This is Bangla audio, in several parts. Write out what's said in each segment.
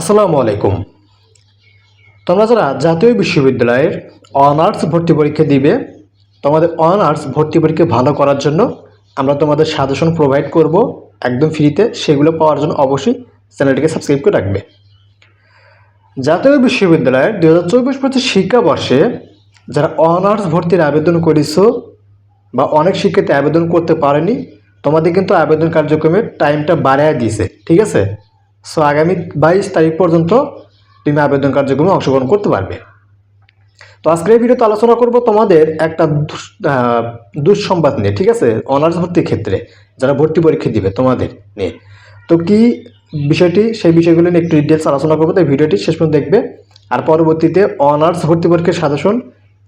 আসসালামু আলাইকুম। তোমরা যারা জাতীয় বিশ্ববিদ্যালয়ের অনার্স ভর্তি পরীক্ষা দিবে, তোমাদের অনার্স ভর্তি পরীক্ষা ভালো করার জন্য আমরা তোমাদের সাজেশন প্রোভাইড করব, একদম ফ্রিতে। সেগুলো পাওয়ার জন্য অবশ্যই চ্যানেলটিকে সাবস্ক্রাইব করে রাখবে। জাতীয় বিশ্ববিদ্যালয়ের দু হাজার চব্বিশ পঁচিশ শিক্ষাবর্ষে যারা অনার্স ভর্তির আবেদন করেছ বা অনেক শিক্ষার্থী আবেদন করতে পারেনি, তোমাদের কিন্তু আবেদন কার্যক্রমের টাইমটা বাড়ায় দিয়েছে, ঠিক আছে? সো আগামী বাইশ তারিখ পর্যন্ত তুমি আবেদন কার্যক্রমে অংশগ্রহণ করতে পারবে। তো আজকের এই ভিডিওতে আলোচনা করব তোমাদের একটা দুঃসংবাদ নিয়ে, ঠিক আছে? অনার্স ভর্তির ক্ষেত্রে যারা ভর্তি পরীক্ষা দিবে তোমাদের নিয়ে। তো কি বিষয়টি, সেই বিষয়গুলো নিয়ে একটু ডিটেলস আলোচনা করব তো এই ভিডিওটি শেষ পর্যন্ত দেখবে। আর পরবর্তীতে অনার্স ভর্তি পরীক্ষার সাজেশন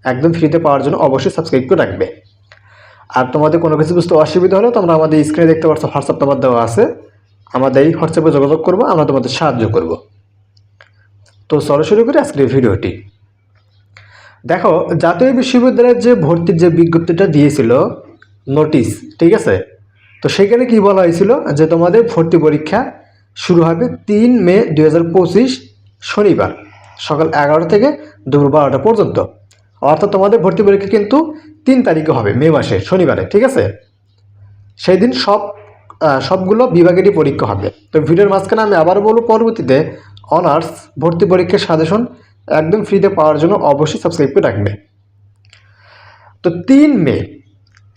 একদম ফ্রিতে পাওয়ার জন্য অবশ্যই সাবস্ক্রাইব করে রাখবে। আর তোমাদের কোনো কিছু বুঝতে অসুবিধা হলে তোমরা আমাদের স্ক্রিনে দেখতে পাচ্ছ হোয়াটসঅ্যাপ নাম্বার দেওয়া আছে। আমাদের এই হোয়াটসঅ্যাপে যোগাযোগ করব, আমরা তোমাদের সাহায্য করব। তো চলো শুরু করি আজকের ভিডিওটি। দেখো, জাতীয় বিশ্ববিদ্যালয়ের যে ভর্তির যে বিজ্ঞপ্তিটা দিয়েছিল, নোটিশ, ঠিক আছে? তো সেখানে কি বলা হয়েছিল? যে তোমাদের ভর্তি পরীক্ষা শুরু হবে তিন মে দু হাজার পঁচিশ শনিবার, সকাল এগারোটা থেকে দুপুর বারোটা পর্যন্ত। অর্থাৎ তোমাদের ভর্তি পরীক্ষা কিন্তু তিন তারিখে হবে, মে মাসে শনিবারে, ঠিক আছে? সেই দিন সব সবগুলো বিভাগেরই পরীক্ষা হবে। তো ভিডিওর মাঝখানে আমি আবার বলব, পরবর্তীতে অনার্স ভর্তি পরীক্ষার সাজেশন একদম ফ্রিতে পাওয়ার জন্য অবশ্যই সাবস্ক্রাইব করে রাখবে। তো তিন মে,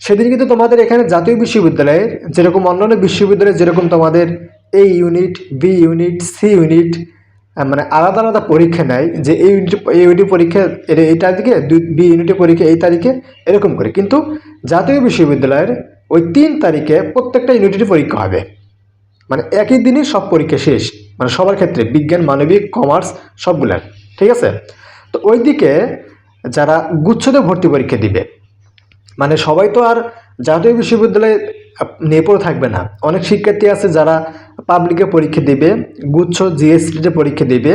সেদিন কিন্তু তোমাদের এখানে জাতীয় বিশ্ববিদ্যালয়ের যেরকম অন্যান্য বিশ্ববিদ্যালয়ে যেরকম তোমাদের A unit B unit C unit মানে আলাদা আলাদা পরীক্ষা নেয় যে এই ইউনিট এই ইউনিট পরীক্ষা এই তারিখে বি ইউনিটের পরীক্ষা এই তারিখে এরকম করে। কিন্তু জাতীয় বিশ্ববিদ্যালয়ের ওই তিন তারিখে প্রত্যেকটা ইউনিটেরই পরীক্ষা হবে। মানে একই দিনই সব পরীক্ষা শেষ। মানে সবার ক্ষেত্রে বিজ্ঞান, মানবিক কমার্স সবগুলার। ঠিক আছে? তো ওইদিকে যারা গুচ্ছতে ভর্তি পরীক্ষা দিবে মানে সবাই তো আর জাতীয় বিশ্ববিদ্যালয়ে নিয়ে পড়ে থাকবে না। অনেক শিক্ষার্থী আছে যারা পাবলিকে পরীক্ষা দিবে, গুচ্ছ জিএসটিতে পরীক্ষা দিবে,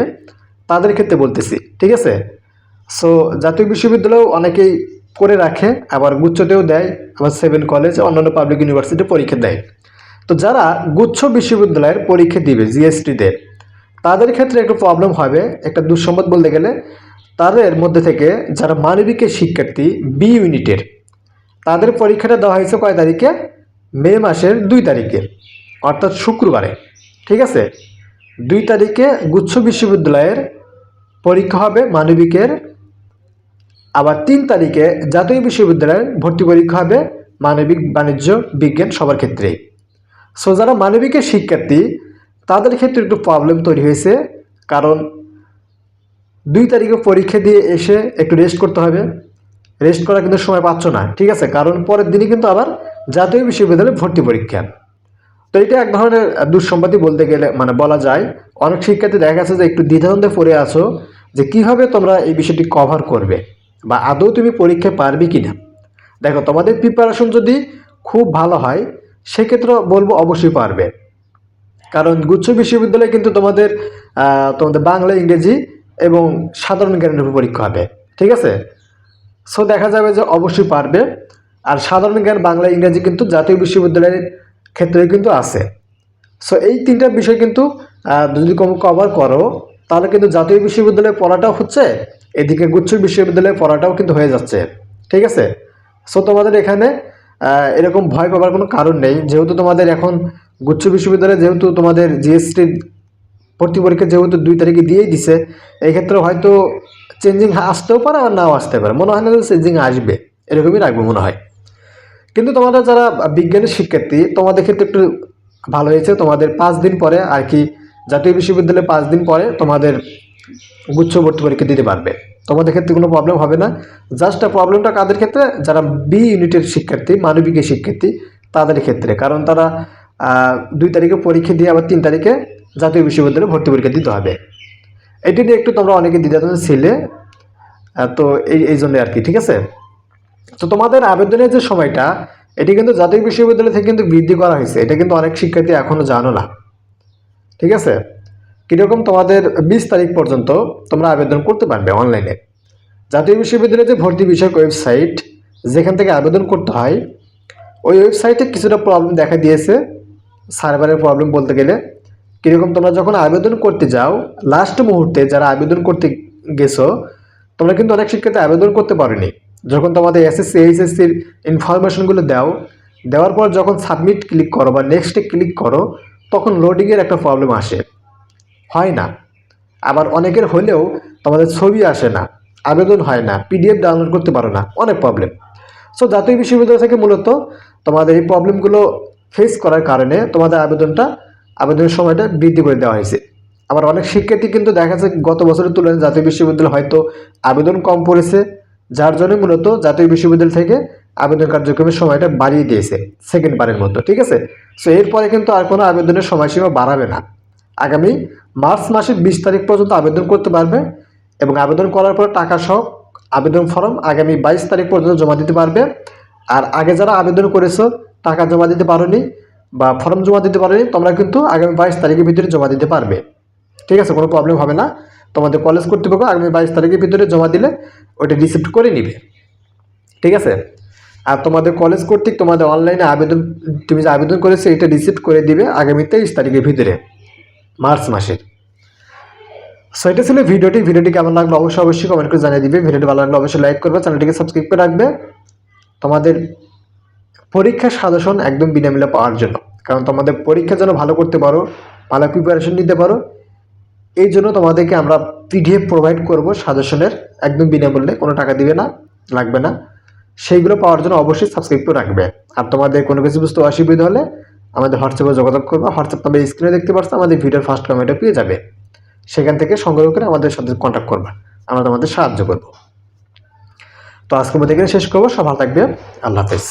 তাদের ক্ষেত্রে বলতেছি। ঠিক আছে? সো জাতীয় বিশ্ববিদ্যালয়েও অনেকেই করে রাখে, আবার গুচ্ছতেও দেয়, আবার সেভেন কলেজ অন্যান্য পাবলিক ইউনিভার্সিটি পরীক্ষা দেয়। তো যারা গুচ্ছ বিশ্ববিদ্যালয়ের পরীক্ষা দিবে জিএসটিতে তাদের ক্ষেত্রে একটু প্রবলেম হবে, একটা দুঃসংবাদ বলতে গেলে, তাদের মধ্যে থেকে যারা মানবিকের শিক্ষার্থী বি ইউনিটের তাদের পরীক্ষাটা দেওয়া হয়েছে কয় তারিখে? মে মাসের দুই তারিখে, অর্থাৎ শুক্রবারে, ঠিক আছে? দুই তারিখে গুচ্ছ বিশ্ববিদ্যালয়ের পরীক্ষা হবে, মানবিকের আবার তিন তারিখে জাতীয় বিশ্ববিদ্যালয়ের ভর্তি পরীক্ষা হবে মানবিক বাণিজ্য, বিজ্ঞান সবার ক্ষেত্রেই সো যারা মানবিকের শিক্ষার্থী, তাদের ক্ষেত্রে একটু প্রবলেম তৈরি হয়েছে। কারণ দুই তারিখে পরীক্ষা দিয়ে এসে একটু রেস্ট করতে হবে। রেস্ট করার কিন্তু সময় পাচ্ছ না, ঠিক আছে? কারণ পরের দিনই কিন্তু আবার জাতীয় বিশ্ববিদ্যালয়ে ভর্তি পরীক্ষা। তো এটা এক ধরনের দুঃসম্বাদই বলতে গেলে মানে বলা যায়। অনেক শিক্ষার্থী দেখা গেছে যে একটু দ্বিধাদ্বন্দ্বে পড়ে আছো যে কীভাবে তোমরা এই বিষয়টি কভার করবে। বা আদৌ তুমি পরীক্ষায় পারবে কি না দেখো, তোমাদের প্রিপারেশন যদি খুব ভালো হয় সেক্ষেত্রে বলব অবশ্যই পারবে। কারণ গুচ্ছ বিশ্ববিদ্যালয়ে কিন্তু তোমাদের তোমাদের বাংলা, ইংরেজি এবং সাধারণ জ্ঞানের উপর পরীক্ষা হবে। ঠিক আছে? সো দেখা যাবে যে অবশ্যই পারবে। আর সাধারণ জ্ঞান, বাংলা, ইংরেজি কিন্তু জাতীয় বিশ্ববিদ্যালয়ের ক্ষেত্রে কিন্তু আছে। সো এই তিনটা বিষয় কিন্তু যদি কভার করো, তাহলে কিন্তু জাতীয় বিশ্ববিদ্যালয়ে পড়াটাও হচ্ছে এদিকে গুচ্ছ বিশ্ববিদ্যালয়ে পড়াটাও কিন্তু হয়ে যাচ্ছে। ঠিক আছে? সো তোমাদের এখানে এরকম ভয় পাবার কোনো কারণ নেই। যেহেতু তোমাদের এখন গুচ্ছ বিশ্ববিদ্যালয়ে যেহেতু তোমাদের জিএসটি ভর্তি পরীক্ষা যেহেতু দুই তারিখে দিয়েই দিছে এক্ষেত্রে হয়তো চেঞ্জিং আসতেও পারে আর নাও আসতে পারে। মনে হয় না যে চেঞ্জিং আসবে। এরকমই রাখবে মনে হয়। কিন্তু তোমাদের যারা বিজ্ঞানের শিক্ষার্থী, তোমাদের ক্ষেত্রে একটু ভালো হয়েছে। তোমাদের পাঁচ দিন পরে আর কি, জাতীয় বিশ্ববিদ্যালয়ে পাঁচ দিন পরে তোমাদের গুচ্ছ ভর্তি পরীক্ষা দিতে পারবে। তোমাদের ক্ষেত্রে কোনো প্রবলেম হবে না। জাস্ট প্রবলেমটা কাদের ক্ষেত্রে? যারা বি ইউনিটের শিক্ষার্থী, মানবিকের শিক্ষার্থী, তাদের ক্ষেত্রে। কারণ তারা দুই তারিখে পরীক্ষা দিয়ে আবার তিন তারিখে জাতীয় বিশ্ববিদ্যালয়ে ভর্তি পরীক্ষা দিতে হবে। এটি নিয়ে একটু তোমরা অনেকে দ্বিধাদ্বন্দ্বে ছিলে তো এই এই জন্য আর কি ঠিক আছে? তো তোমাদের আবেদনের যে সময়টা, এটি কিন্তু জাতীয় বিশ্ববিদ্যালয় থেকে কিন্তু বৃদ্ধি করা হয়েছে। এটা কিন্তু অনেক শিক্ষার্থী এখনও জানো না। ঠিক আছে? কীরকম তোমাদের বিশ তারিখ পর্যন্ত তোমরা আবেদন করতে পারবে অনলাইনে? জাতীয় বিশ্ববিদ্যালয়ের যে ভর্তি বিষয়ক ওয়েবসাইট, যেখান থেকে আবেদন করতে হয়, ওই ওয়েবসাইটে কিছুটা প্রবলেম দেখা দিয়েছে, সার্ভারের প্রবলেম বলতে গেলে। কীরকম তোমরা যখন আবেদন করতে যাও লাস্ট মুহূর্তে যারা আবেদন করতে গেছো, তোমরা কিন্তু অনেক শিক্ষার্থী আবেদন করতে পারোনি। যখন তোমাদের এসএসসি এইচএসসির ইনফরমেশনগুলো দাও, দেওয়ার পর যখন সাবমিট ক্লিক করো বা নেক্সটে ক্লিক করো, তখন লোডিংয়ের একটা প্রবলেম আসে। হয় না। আবার অনেকের হলেও তোমাদের ছবি আসে না, আবেদন হয় না পিডিএফ ডাউনলোড করতে পারো না, অনেক প্রবলেম সো জাতীয় বিশ্ববিদ্যালয় থেকে মূলত তোমাদের এই প্রবলেমগুলো ফেস করার কারণে তোমাদের আবেদনটা, আবেদনের সময়টা বৃদ্ধি করে দেওয়া হয়েছে। আবার অনেক শিক্ষার্থী কিন্তু দেখা যাচ্ছে গত বছরের তুলনায় জাতীয় বিশ্ববিদ্যালয় হয়তো আবেদন কম পড়েছে, যার জন্য মূলত জাতীয় বিশ্ববিদ্যালয় থেকে আবেদন কার্যক্রমের সময়টা বাড়িয়ে দিয়েছে সেকেন্ড বারের মতো, ঠিক আছে? সো এরপরে কিন্তু আর কোনো আবেদনের সময়সীমা বাড়াবে না। আগামী মার্চ মাসের বিশ তারিখ পর্যন্ত আবেদন করতে পারবে এবং আবেদন করার পর টাকা সহ আবেদন ফর্ম আগামী বাইশ তারিখ পর্যন্ত জমা দিতে পারবে। আর আগে যারা আবেদন করেছ, টাকা জমা দিতে পারোনি বা ফর্ম জমা দিতে পারোনি, তোমরা কিন্তু আগামী বাইশ তারিখের ভিতরে জমা দিতে পারবে। ঠিক আছে, কোনো প্রবলেম হবে না। তোমাদের কলেজ কর্তৃপক্ষ আগামী বাইশ তারিখের ভিতরে জমা দিলে ওটা রিসিপ্ট করে নিবে। ঠিক আছে? আর তোমাদের কলেজ কর্তৃক তোমাদের অনলাইনে আবেদন, তুমি যে আবেদন করেছ, এটা রিসিপ্ট করে দিবে আগামী তেইশ তারিখের ভিতরে। মার্চ মাসের। সো এটা ছিল ভিডিওটি। ভিডিওটি কেমন লাগল অবশ্যই অবশ্যই কমেন্ট করে জানিয়ে দিবে। ভিডিওটি ভালো লাগলে অবশ্যই লাইক করবে, চ্যানেলটিকে সাবস্ক্রাইব করে রাখবে। তোমাদের পরীক্ষার সাজেশন একদম বিনামূল্যে পাওয়ার জন্য। কারণ তোমাদের পরীক্ষা যেন ভালো করতে পারো, ভালো প্রিপারেশন নিতে পারো। এই জন্য তোমাদেরকে আমরা পিডিএফ প্রোভাইড করব সাজেশনের একদম বিনামূল্যে, কোনো টাকা দিবে না, লাগবে না। সেইগুলো পাওয়ার জন্য অবশ্যই সাবস্ক্রাইব করে রাখবে। আর তোমাদের কোনো কিছু বুঝতে অসুবিধা হলে আমাদের হোয়াটসঅ্যাপে যোগাযোগ করবে, হোয়াটসঅ্যাপ নাম্বার স্ক্রিনে দেখতে পাচ্ছ আমাদের ভিডিওর ফার্স্ট কমেন্টে পেয়ে যাবে। সেখান থেকে সংগ্রহ করে আমাদের সাথে কন্ট্যাক্ট করবে, আমরা তোমাদের সাহায্য করব। তো আজকের মধ্যে এখানে শেষ করব সব ভালো থাকবে আল্লাহ হাফেজ।